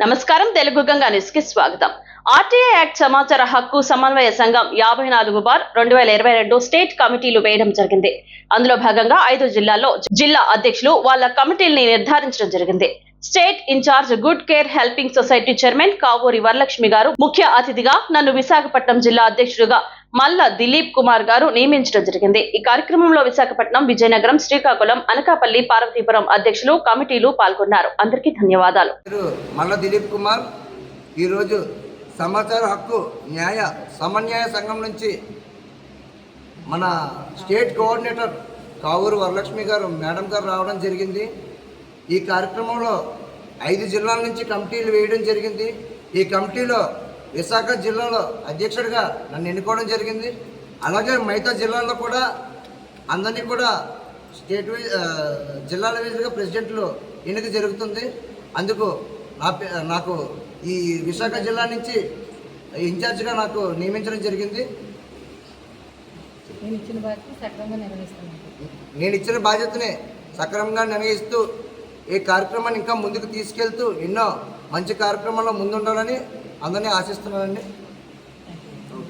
నమస్కారం తెలుగు గంగా న్యూస్కి స్వాగతం. ఆర్టీఐ యాక్ట్ సమాచార హక్కు సమన్వయ సంఘం యాభై నాలుగు బార్ రెండు వేల ఇరవై రెండు స్టేట్ కమిటీలు వేయడం జరిగింది. అందులో భాగంగా ఐదు జిల్లాల్లో జిల్లా అధ్యక్షులు వాళ్ళ కమిటీల్ని నిర్ధారించడం జరిగింది. State in charge good care helping society chairman Kavuri Varalakshmi గారు ముఖ్య అతిథిగా నన్ను విశాఖపట్నం జిల్లా అధ్యక్షుడిగా మల్ల దిలీప్ కుమార్ గారు నియమించడం జరిగింది. ఈ కార్యక్రమంలో విశాఖపట్నం విజయనగరం శ్రీకాకుళం అనకాపల్లి పార్వతీపురం అధ్యక్షులు కమిటీలు పాల్గొన్నారు. అందరికీ ధన్యవాదాలు. మల్ల దిలీప్ కుమార్ ఈరోజు సమాచార హక్కు న్యాయ సమన్యాయ సంఘం నుంచి మన స్టేట్ కోఆర్డినేటర్ కావూరు వరలక్ష్మి గారు మేడం గారు రావడం జరిగింది. ఈ కార్యక్రమంలో ఐదు జిల్లాల నుంచి కమిటీలు వేయడం జరిగింది. ఈ కమిటీలో విశాఖ జిల్లాలో అధ్యక్షుడిగా నన్ను ఎన్నుకోవడం జరిగింది. అలాగే మిగతా జిల్లాల్లో కూడా అందరినీ కూడా స్టేట్ వైజ్ జిల్లాల వైజ్గా ప్రెసిడెంట్లు ఎన్నిక జరుగుతుంది. అందుకు నా నాకు ఈ విశాఖ జిల్లా నుంచి ఇన్ఛార్జ్గా నాకు నియమించడం జరిగింది. నేను ఇచ్చిన బాధ్యతని సక్రమంగా నిర్వహిస్తూ ఈ కార్యక్రమాన్ని ఇంకా ముందుకు తీసుకెళ్తూ ఎన్నో మంచి కార్యక్రమాల్లో ముందుండాలని అందరినీ ఆశిస్తున్నానండి.